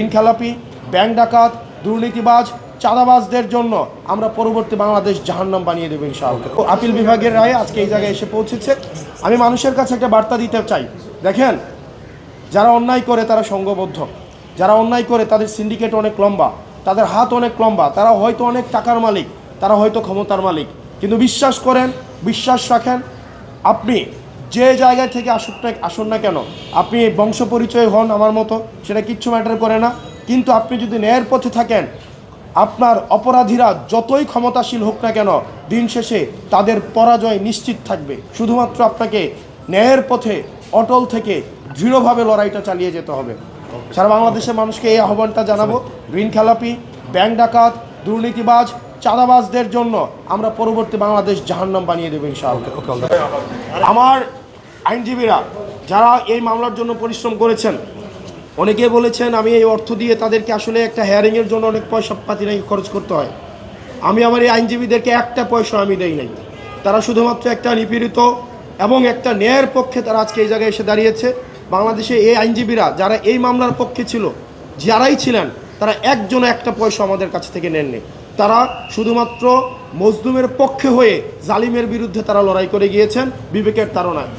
ঋণ খেলাপি, ব্যাংক ডাকাত, দুর্নীতিবাজ, চাঁদাবাজদের জন্য আমরা পরবর্তী বাংলাদেশ জাহান্নাম বানিয়ে দেবো ইনশাআল্লাহ। আপিল বিভাগের রায় আজকে এই জায়গায় এসে পৌঁছেছে। আমি মানুষের কাছে একটা বার্তা দিতে চাই। দেখেন, যারা অন্যায় করে তারা সংঘবদ্ধ যারা অন্যায় করে তাদের সিন্ডিকেট অনেক লম্বা, তাদের হাত অনেক লম্বা, তারা হয়তো অনেক টাকার মালিক, তারা হয়তো ক্ষমতার মালিক। কিন্তু বিশ্বাস করেন, বিশ্বাস রাখেন, আপনি যে জায়গায় থেকে আসুক না আসুন না কেন আপনি বংশ পরিচয় হন আমার মতো সেটা কিচ্ছু ম্যাটার করে না। কিন্তু আপনি যদি ন্যায়ের পথে থাকেন আপনার অপরাধীরা যতই ক্ষমতাশীল হোক না কেন দিন শেষে তাদের পরাজয় নিশ্চিত থাকবে। শুধুমাত্র আপনাকে ন্যায়ের পথে অটল থেকে দৃঢ়ভাবে লড়াইটা চালিয়ে যেতে হবে। সারা বাংলাদেশের মানুষকে এই আহ্বানটা জানাব। ঋণ খেলাপি ব্যাংক ডাকাত দুর্নীতিবাজ চাঁদাবাজদের জন্য আমরা পরবর্তী বাংলাদেশ জাহান্নাম বানিয়ে দেবো ইনশাআল্লাহ। আমার আইনজীবীরা, যারা এই মামলার জন্য পরিশ্রম করেছেন, অনেকে বলেছেন, আমি এই অর্থ দিয়ে তাদেরকে আসলে একটা হেয়ারিংয়ের জন্য অনেক পয়সা পাতি নাকি খরচ করতে হয়। আমি আমার এই আইনজীবীদেরকে একটা পয়সা আমি দেই নাই। তারা শুধুমাত্র একটা নিপীড়িত এবং একটা ন্যায়ের পক্ষে তারা আজকে এই জায়গায় এসে দাঁড়িয়েছে। বাংলাদেশে এই আইনজীবীরা, যারা এই মামলার পক্ষে ছিল, যারাই ছিলেন, তারা একজনও একটা পয়সা আমাদের কাছ থেকে নেননি। তারা শুধুমাত্র মজলুমের পক্ষে হয়ে জালিমের বিরুদ্ধে তারা লড়াই করে গিয়েছেন, বিবেকের তাড়নায়।